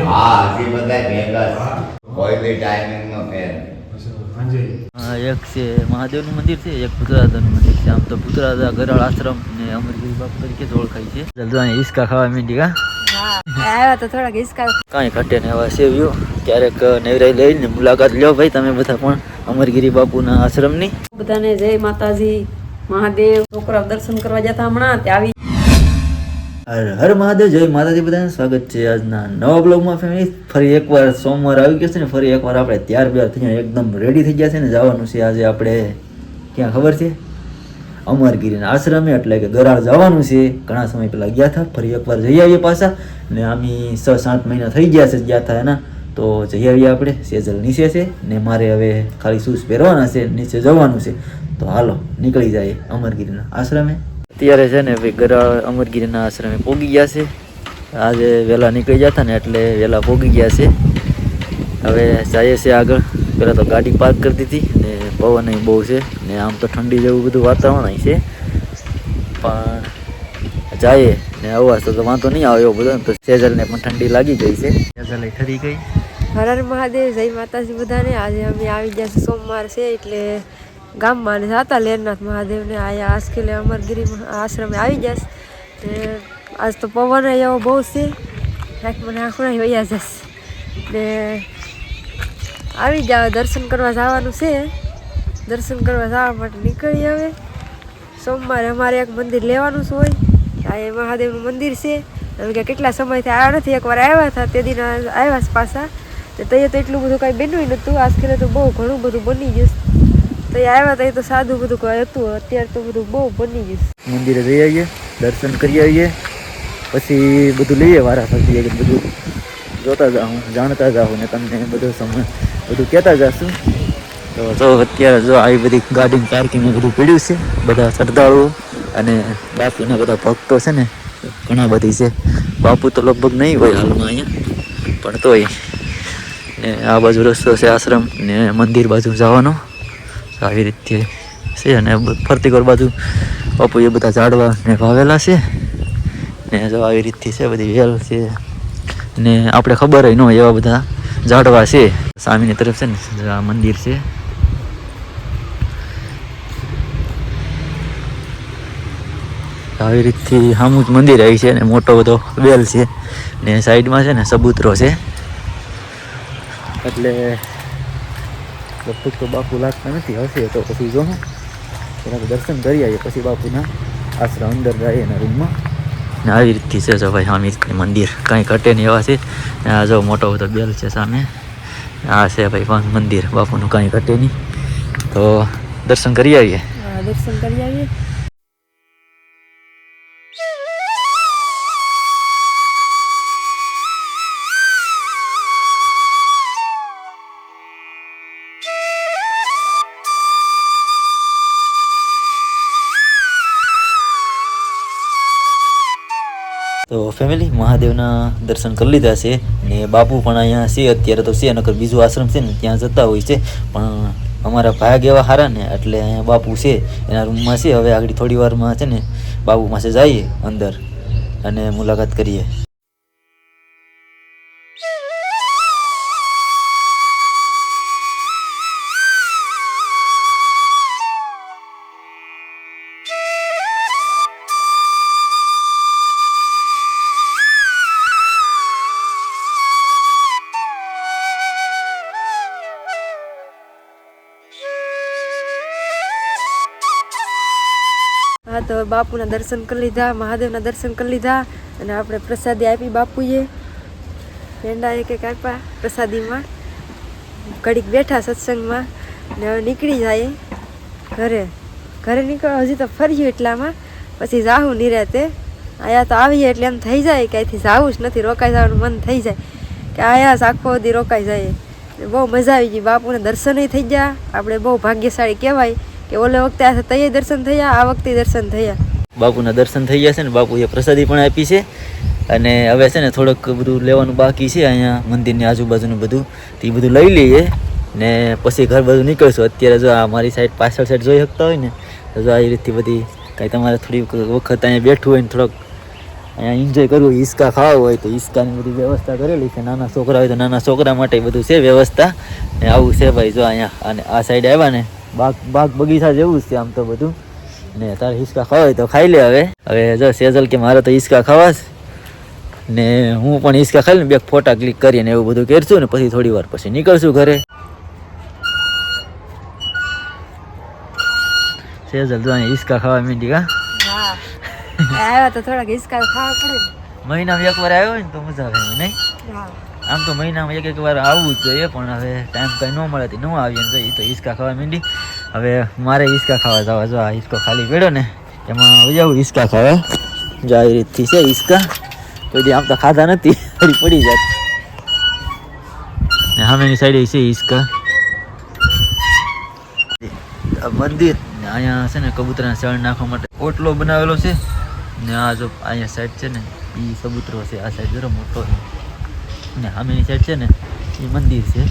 હા બધા ભેગા ફેર એક છે મહાદેવનું મંદિર છે એક ભૂતરાજાનું મંદિર છે. આમ તો ભૂતરાજા ગરાળ આશ્રમ ને અમરગીરી બાપુ તરીકે જ ઓળખાય છે. જલ્દી હિસકા ખાવા મીંડી કા હા આવ્યા તો થોડાક હિસકા. કાંઈ ઘટે ને એવા સેવ્યો. ક્યારેક નવરાઈ લઈને મુલાકાત લ્યો ભાઈ તમે બધા પણ અમરગીરી બાપુના આશ્રમની. બધાને જય માતાજી મહાદેવ. છોકરા દર્શન કરવા જતા હમણાં ત્યાં આવી હર હર મહાદેવ, જય માતાજી બધાને સ્વાગત છે આજના નવા બ્લોગમાં ફેમિલી ફરી એકવાર સોમવાર આવી ગયો છે ને ફરી એકવાર આપણે ત્યાર બ્યાર થઈને એકદમ રેડી થઈ ગયા છે ને જવાનું છે. આજે આપણે ક્યાં ખબર છે? અમરગીરીના આશ્રમે, એટલે કે ગરાળ જવાનું છે. ઘણા સમય પહેલાં ગયા હતા, ફરી એકવાર જઈ આવીએ પાછા. ને આમી છ સાત મહિના થઈ ગયા છે ગયા હતા એના. તો જઈ આવીએ આપણે, સેજલ નીચે છે. ને મારે હવે ખાલી શૂઝ પહેરવાના છે, નીચે જવાનું છે. તો હાલો, નીકળી જાય અમરગીરીના આશ્રમે. અત્યારે છે ને ભાઈ ગરાળ અમરગીરીના આશ્રમે પોગી ગયા છે. આજે વહેલા નીકળી હતા ને એટલે વહેલા પોગી ગયા છે. હવે જઈએ છે આગળ. પહેલાં તો ગાડી પાર્ક કરી દીધી ને પવન અહીં બહુ છે ને આમ તો ઠંડી જેવું બધું વાતાવરણ અહીં છે. પણ જઈએ ને અવાજ તો વાંધો નહીં આવે એવો બધો તો સેજલને પણ ઠંડી લાગી ગઈ છે. સેજલ ઠરી ગઈ. હર મહાદેવ, જય માતાજી બધાને. આજે અમે આવી ગયા છે સોમવાર છે એટલે ગામમાં અને હતા લેરનાથ મહાદેવને આયા આજકેલે અમરગીરી આશ્રમે આવી જશ. ને આજ તો પવન એવો બહુ છે. રાખ મને આંખણા વૈયા જશ. ને આવી જાવ, દર્શન કરવા જવાનું છે. દર્શન કરવા જવા માટે નીકળી હવે. સોમવારે અમારે એક મંદિર લેવાનું જ હોય. આ એ મહાદેવનું મંદિર છે. અમે કે કેટલા સમયથી આવ્યા નથી, એકવાર આવ્યા હતા, તે દિન આવ્યા પાછા. તો તૈયાર તો એટલું બધું કાંઈ બન્યું નહોતું. આજકાલ તો બહુ ઘણું બધું બની ગયું. તો આવ્યા હતા એ તો સાદું બધું હતું. અત્યારે તો બધું બહુ બની ગયું મંદિરે જઈ આવીએ, દર્શન કરી આવીએ, પછી બધું લઈએ વારા ફરતી બધું. જોતા જાઉં, જાણતા જાઉં ને તમને બધું સમય, બધું કહેતા જશું. તો જો અત્યારે જો આવી બધી ગાડીની પાર્કિંગમાં બધું પીડ્યું છે, બધા શ્રદ્ધાળુઓ અને બાપુના બધા ભક્તો છે ને, ઘણા બધી છે. બાપુ તો લગભગ નહીં હોય હાલમાં અહીંયા, પણ તોય. ને આ બાજુ રસ્તો છે આશ્રમ ને મંદિર બાજુ જવાનો. આવી રીતે છે અને ફરતી કોર બાજુ બાપુ એ બધા ઝાડવા ને વાવેલા છે. ને જો આવી રીતથી છે, બધી વેલ છે. ને આપણે ખબર ન હોય એવા બધા ઝાડવા છે. સામેની તરફ છે ને આ મંદિર છે. આવી રીતથી સામું જ મંદિર આવી છે ને, મોટો બધો વેલ છે. ને સાઈડમાં છે ને, સબૂતરો છે. એટલે લગભગ તો બાપુ લાગતા નથી હશે તો પછી જો એના દર્શન કરી આવીએ પછી બાપુના આશરા અંદર જાય એના રૂમમાં. ને આવી રીતથી છે જો ભાઈ સામે મંદિર. કાંઈ ઘટે નહીં એવા છે. આ જો મોટો બધો બેલ છે સામે. આ છે ભાઈ પણ મંદિર. બાપુનું કાંઈ ઘટે નહીં. તો દર્શન કરી આવીએ. દર્શન કરી આવીએ. તો ફેમિલી મહાદેવના દર્શન કરી લીધા છે ને બાપુ પણ અહીંયા છે. અત્યારે તો છે, નકર બીજું આશ્રમ છે ને ત્યાં જતા હોય છે. પણ અમારા ભાગ એવા હારા ને, એટલે અહીંયા બાપુ છે, એના રૂમમાં છે. હવે આગળ થોડી વારમાં છે ને બાપુ પાસે જઈએ અંદર અને મુલાકાત કરીએ. હા, તો બાપુના દર્શન કરી લીધા, મહાદેવના દર્શન કરી લીધા અને આપણે પ્રસાદી આપી બાપુએ. પેંડા એક એક આપ્યા પ્રસાદીમાં. ઘડીક બેઠા સત્સંગમાં ને હવે નીકળી જાય ઘરે. ઘરે નીકળ, હજી તો ફર્યું એટલામાં, પછી જાહું નિરાતે. આયા તો આવીએ એટલે એમ થઈ જાય કે અહીંથી જાવું જ નથી, રોકાઈ જવાનું મન થઈ જાય. કે આયા આખો દી રોકાઈ જાય. બહુ મજા આવી ગઈ, બાપુને દર્શનય થઈ ગયા. આપણે બહુ ભાગ્યશાળી કહેવાય. કે ઓલે વખતે આ તઈએ દર્શન થયા, આ વખતે દર્શન થયા. બાપુના દર્શન થઈ ગયા છે ને, બાપુએ પ્રસાદી પણ આપી છે. અને હવે છે ને થોડુંક બધું લેવાનું બાકી છે, અહીંયા મંદિરની આજુબાજુનું બધું. તો એ બધું લઈ લઈએ ને પછી ઘર બધું નીકળશું. અત્યારે જો આ મારી સાઈડ પાછળ સાઈડ જોઈ શકતા હોય ને, તો જો આ રીતથી બધી કાંઈ તમારે થોડી વખત અહીંયા બેઠું હોય ને થોડોક અહીંયા એન્જોય કરવું હિસકા ખાવા હોય તો હિસકાની બધી વ્યવસ્થા કરેલી છે. નાના છોકરા હોય તો નાના છોકરા માટે બધું છે વ્યવસ્થા. ને આવું છે ભાઈ, જો અહીંયા અને આ સાઈડ આવ્યા ને બાગ બાગ બગીચા જેવું જ છે આમ તો બધું. ને તારે હિસકા ખાવા હોય તો ખાઈ લે હવે. હવે જો સેજલ કે મારે તો હિસકા ખાવાશ ને હું પણ હિસકા ખાઈ બે ફોટા ક્લિક કરીને એવું બધું કરશું ને પછી થોડી વાર પછી નીકળશું ઘરે. સેજલ તો અહીંયા હિસકા ખાવા મીંડી કા હા. આવ્યા તો થોડાક હિસકા ખાવા પડે મહિનામાં એક વાર આવ્યો ને તો મજા આવે નહીં? હા. આમ તો મહિનામાં એક એક વાર આવવું જ જોઈએ, પણ હવે ટાઈમ કંઈ ન મળે તો ન આવીએ તો એ તો હિસકા ખાવા માંડી. હવે મારે હિસકા ખાવા જવા, જો આ હિસકો ખાલી પડ્યો ને, એમાં જાઉં હિસકા ખાવા. જો રીતથી છે હિસકા કોઈ આમ તો ખાધા નથી ફરી પડી જાય. ને સામેની સાઈડે છે હિસકા મંદિર, ને અહીંયા છે ને કબૂતરાના શરણ નાખવા માટે ઓટલો બનાવેલો છે. ને આ જો અહીંયા સાઈડ છે ને એ કબૂતરો છે, આ સાઈડ જરો મોટો છે. ને સામેની સાઈડ છે ને એ મંદિર છે.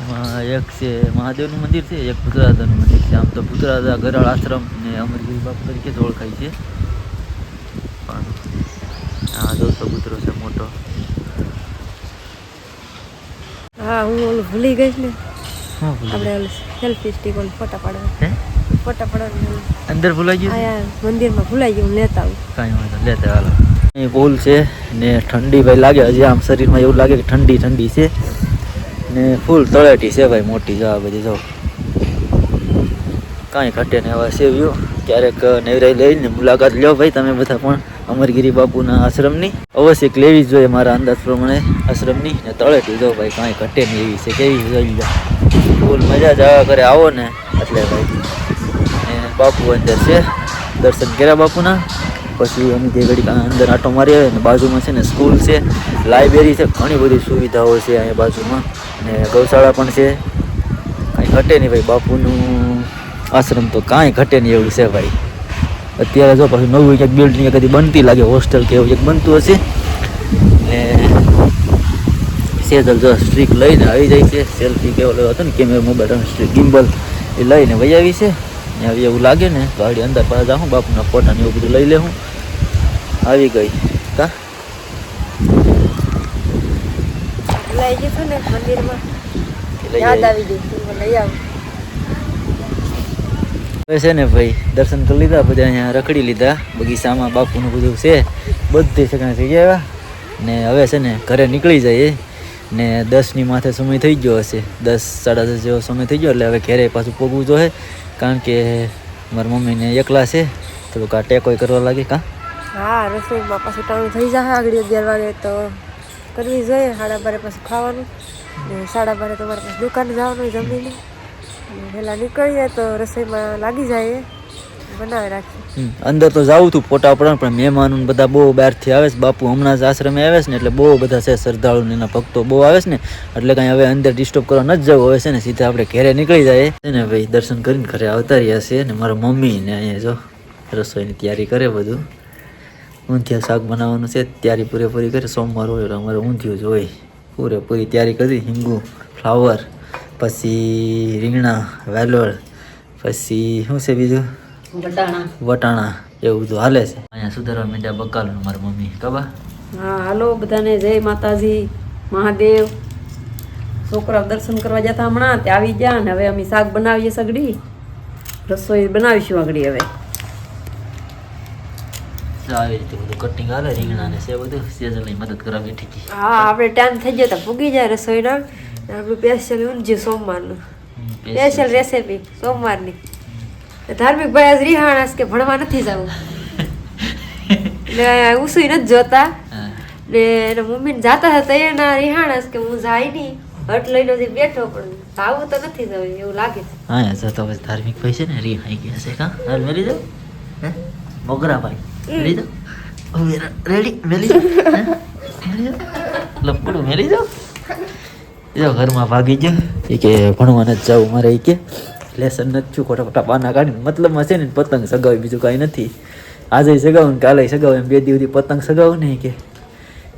એમાં એક છે મહાદેવનું મંદિર છે એક ભૂતરાદાનું મંદિર છે. આમ તો ભૂતરાદા ગરાળ આશ્રમ ને અમરગીરી બાપુ તરીકે જ ઓળખાય છે. પણ આ જો કબૂતરો છે મોટો. હા હું ઓલું ભૂલી ગઈ ને. આપણે ઓલું સેલ્ફી સ્ટીક ઓલું ફોટા પાડવા ફોટા પાડવાનું. અંદર ભૂલાઈ ગયું? મંદિરમાં ભૂલાઈ ગયું લેતા આવું. કાંઈ વાંધો લેતા હાલો પુલ છે ને ઠંડી ભાઈ લાગે. હજી આમ શરીરમાં એવું લાગે કે ઠંડી ઠંડી છે. ને ફૂલ તળેટી છે ભાઈ, મોટી. જવા બધી જો. કાંઈ ઘટે ને એવા સેવ્યું ક્યારેક નેવરાઈ લઈને મુલાકાત લ્યો ભાઈ તમે બધા પણ અમરગીરી બાપુના આશ્રમની. અવશ્ય લેવી જોઈએ મારા અંદાજ પ્રમાણે આશ્રમની. ને તળેટી જો ભાઈ, કાંઈ ઘટે નહીં એવી છે. કેવી જોઈ લો ફૂલ મજા જ આવ્યા કરે આવો ને. એટલે ભાઈ. બાપુ અંદર છે. દર્શન કર્યા બાપુના. પછી અમે તે ઘડી અંદર આટો મારી આવે ને બાજુમાં છે ને સ્કૂલ છે, લાઇબ્રેરી છે, ઘણી બધી સુવિધાઓ છે અહીંયા બાજુમાં. ને ગૌશાળા પણ છે. કાંઈ ઘટે નહીં ભાઈ, બાપુનું આશ્રમ તો કાંઈ ઘટે નહીં એવું છે ભાઈ. અત્યારે જો પાછું નવું ક્યાંક બિલ્ડિંગ કદી બનતી લાગે હોસ્ટેલ કે એવું કંઈક બનતું હશે. ને સેજલ જો સ્ટ્રીક લઈને આવી જાય છે. સેલ્ફી કેવો લેવો હતો ને કેમેરા મોબાઈલ સ્ટ્રીક ગિમ્બલ એ લઈને વહી આવી છે. હવે એવું લાગે ને ગાડી અંદર પાછા જાઉં બાપુના ફોટા ને એવું બધું લઈ લેવું આવી ગઈ. કા? લઈ જઈશું ને મંદિરમાં. યાદ આવી. આવી ગઈ લઈ આવું. હવે છે ને ભાઈ દર્શન કરી લીધા બધા અહીંયા રખડી લીધા બગીચામાં બાપુનું બધું છે બધી સગા થઈ ગયા. ને હવે છે ને ઘરે નીકળી જઈએ. ને દસની માથે સમય થઈ ગયો હશે. દસ સાડા દસ જેવો સમય થઈ ગયો એટલે હવે ઘરે પાછું પગવું જોઈએ. કારણ કે મારી મમ્મીને એકલા છે થોડુંક આ ટેકોય કરવા લાગે કાં? હા, રસોઈમાં પાછું ટાણું થઈ જાય આગળ અગિયાર વાગે તો કરવી જોઈએ, સાડા બારે પાછું ખાવાનું. સાડા બારે તમારે પાછું દુકાને જવાનું જમીને. પહેલાં નીકળીએ તો રસોઈમાં લાગી જાય અંદર તો જાવું હતું ફોટા પડે પણ મહેમાનો બધા બહુ બહારથી આવે છે. બાપુ હમણાં જ આશ્રમે આવે છે ને, એટલે બહુ બધા છે શ્રદ્ધાળુ એના ભક્તો બહુ આવે છે ને, એટલે કાંઈ હવે અંદર ડિસ્ટર્બ કરવા ન જ જવું હવે છે ને, સીધા આપણે ઘરે નીકળી જાય. છે ને ભાઈ, દર્શન કરીને ઘરે આવતા રહ્યા છે ને, મારા મમ્મી ને અહીંયા જો, રસોઈની તૈયારી કરે બધું. ઊંધિયા શાક બનાવવાનું છે, તૈયારી પૂરેપૂરી કરે. સોમવાર હોય એટલે અમારે ઊંધિયું જ હોય. પૂરેપૂરી તૈયારી કરી, હિંગુ, ફ્લાવર, પછી રીંગણા, વેલોળ, પછી શું છે બીજું? વટાણા. એવું બધું હાલે છે. અહીંયા સુધારવા માંડ્યા બકાલું મારી મમ્મી. કબા હા હાલો બધાને જય માતાજી મહાદેવ. છોકરાઓ દર્શન કરવા જતા હમણાં તે આવી ગયા ને હવે અમે શાક બનાવીએ સગડી. રસોઈ બનાવીશું આગળી હવે. આવી રીતે બધું કટિંગ આવે રીંગણા ને છે બધું. સેઝનની મદદ કરવા બેઠી હતી. હા આપણે ટાઈમ થઈ જાય તો પૂગી જાય રસોઈના. ને આપણું સ્પેશિયલ ઊંધિયું સોમવારનું. સ્પેશિયલ રેસીપી સોમવારની. ને ધાર્મિક ભાઈ આજ રિહાણાસ કે ભણવા નથી જવું. એટલે ઉસુઈ નથી જોતા. ને એના મમ્મીને જાતા હતા એના રિહાણાસ કે હું જાય નહીં. હટ લઈને હજી બેઠો પણ આવું તો નથી જવું એવું લાગે છે. હા જો તો પછી ધાર્મિક ભાઈ છે ને રિહાઈ ગયા છે કા? હાલ મેલી જાવ હે? મોગરા ભાઈ મેલી જાવ રેડી મેલી જાવ લપકડું મેલી જાવ જો ઘરમાં ભાગી ગયો. એ કે ભણવા નથી જવું મારે એ કે. લેસન નથી ખોટા ખોટા પાના કાઢીને. મતલબમાં છે ને પતંગ સગાવી બીજું કાંઈ નથી. આજે સગાવું ને કાલે સગાવું એમ બે દિવસથી પતંગ સગાવું નહીં કે?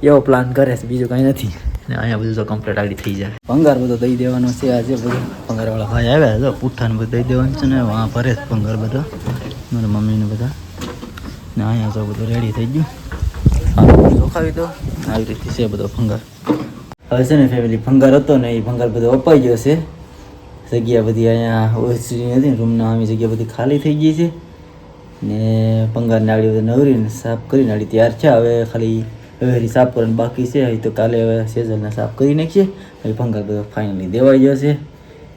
એવો પ્લાન કરે છે બીજું કાંઈ નથી. ને અહીંયા બધું તો કમ્પ્લીટ આગળ થઈ જાય. ભંગાર બધો દઈ દેવાનો છે આજે બધું. ભંગારવાળા ભાઈ આવ્યા તો પુઠ્ઠાને બધું દઈ દેવાનું છે ને વાં ભરે છે ભંગાર બધો. મારા મમ્મીને બધા. ને અહીંયા તો બધું રેડી થઈ ગયું. ચોખાવી દો. આવી રીતે છે બધો ભંગાર. હવે છે ને ફેમિલી ભંગાર હતો ને એ ભંગાર બધો અપાઈ ગયો છે. જગ્યા બધી અહીંયા ઓછી હતી રૂમના આમી જગ્યા બધી ખાલી થઈ ગઈ છે. ને પંગાર નાળી બધું નવરીને સાફ કરી નાળી તૈયાર છે. હવે ખાલી હવેરી સાફ કરવાનું બાકી છે. તો કાલે હવે સેઝલને સાફ કરી નાખીએ. હવે ભંગાર બધો ફાઇનલી દેવાઈ ગયો છે.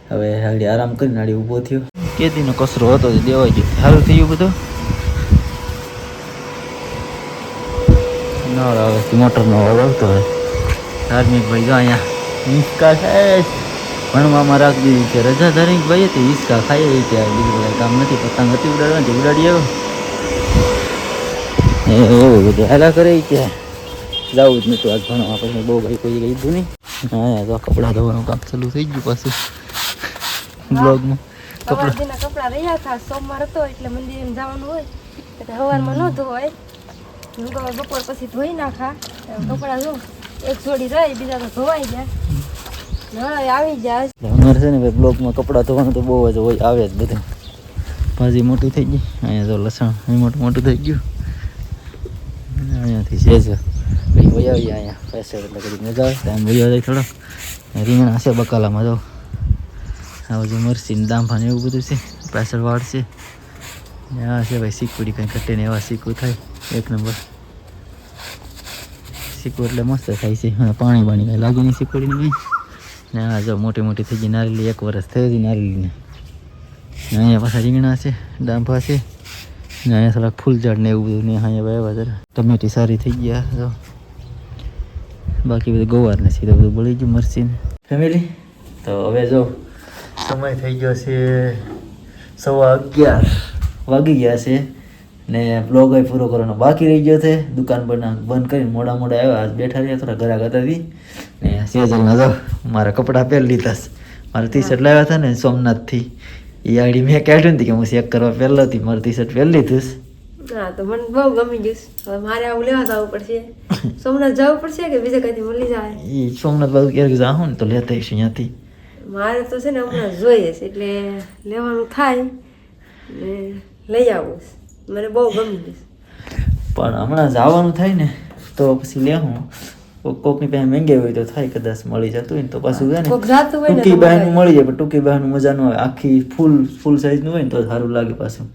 હવે આગળ આરામ કરી નાળી ઊભો થયો. કેદીનો કચરો હતો દેવાઈ ગયો. સારું થયું બધું? નળ આવે મોટરનો અવાજ આવતો હોય. ધાર્મિક ભાઈ જો અહીંયા છે. ભણવામાં રાખી દીધી છે. રજા ધાર્મિક ભાઈ હતી હિંચકા ખાઈ રહી ત્યાં બીજું બધા કામ નથી, પતંગ હતી ઉડાડવાની ઉડાડી આવ્યો એવું બધું હેલા કરે ત્યાં જવું જ નહોતું આજ ભણવા, પછી બહુ ભાઈ કોઈ કીધું નહીં. હા તો કપડાં ધોવાનું કામ ચાલુ થઈ ગયું પાછું. બ્લોગમાં કપડાં. કપડાં રહ્યા હતા. સોમવાર હતો, એટલે મંદિરે જવાનું હોય. એટલે સવારમાં ન ધોવાય. બપોર પછી ધોઈ નાખા. કપડાં જો, એક જોડી રહી બીજા તો ધોવાઈ હવે આવી છે ને ભાઈ બ્લોકમાં કપડાં ધોવાનું તો બહુ જ હોય, આવે જ બધું. ભાજી મોટી થઈ ગઈ. અહીંયા તો લસણ મોટું મોટું થઈ ગયું. અહીંયાથી છે જ કંઈ વહી અહીંયા. પેસર એટલે કદી મજા આવે. થોડો. રીંગણા છે બકાલામાં તો આ બધું મરસી ને દાંભા ને એવું બધું છે. પાછળ વાળ છે. આ છે ભાઈ શીકુડી કંઈ ઘટે ને એવા શીકું થાય. એક નંબર. શીકું એટલે મસ્ત થાય છે. પાણી પાણી કાંઈ લાગે નહીં શીકુડીને કંઈ ને આ જો મોટી મોટી થઈ ગઈ નારેલી એક વર્ષ થઈ હતી નારેલીને ને અહીંયા પાછા રીંગણા છે, ડાંભા છે, ને અહીંયા થોડાક ફૂલઝાડ ને એવું બધું ને અહીંયા વાવ્યા જરા ટમેટી સારી થઈ ગયા, જો. બાકી બધું ગોવાર ને સીધા બધું બળી ગયું મરચીને ફેમિલી તો હવે જો, સમય થઈ ગયો છે સવા અગિયાર વાગી ગયા છે. ને બ્લોગ પૂરો કરવાનો બાકી રહી ગયો છે. દુકાન પરના બંધ કરીને મોડા મોડા આવ્યા. આજ બેઠા રહ્યા થોડા ઘરા હતા હતી ને સેજલના જો મારા કપડાં પહેરી લીધા મારા ટી શર્ટ લાવ્યા હતા ને સોમનાથથી એ આડી મેં કાઢ્યું નથી કે હું ચેક કરવા પહેલો હતી. મારું ટી શર્ટ પહેરી લીધું હા તો મને બહુ ગમી ગયું હવે મારે આવું લેવા જવું પડશે. સોમનાથ જવું પડશે કે બીજે કઈથી મળી જાય? એ સોમનાથ બાજુ ક્યારેક જાઉં ને તો લેતા આવીશ મારે તો છે ને હમણાં જોઈએ છે એટલે લેવાનું થાય ને લઈ આવું. મને બહુ ગમી ગયું પણ હમણાં જવાનું થાય ને તો પછી લેવું હું. કોકની પાસે મહેંગી હોય તો થાય કદાચ મળી જતું હોય ને તો પાછું છે ને. હોય ને ટૂંકી બહેનું મળી જાય પણ ટૂંકી બહેનું મજા ન આવે. આખી ફૂલ ફૂલ સાઈઝનું હોય ને તો સારું લાગે પાછું.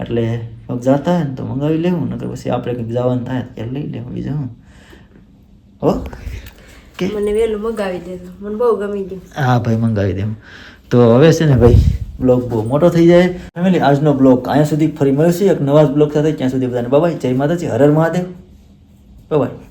એટલે કોક જતા હોય ને તો મંગાવી લેવું નકર પછી આપણે કંઈક જવાનું થાય ત્યારે લઈ લેવું બીજું હું હો? કે? મને વહેલું મંગાવી દેજો. મને બહુ ગમી ગયું. હા ભાઈ મંગાવી દે તો હવે છે ને ભાઈ બ્લોગ બહુ મોટો થઈ જાય. ફેમિલી આજનો બ્લોગ અહીંયા સુધી ફરી મળશે. એક નવા જ બ્લોગ સાથે. ત્યાં સુધી બધાને બાબાઈ જય માતાજી. હરર હર મહાદેવ. બાય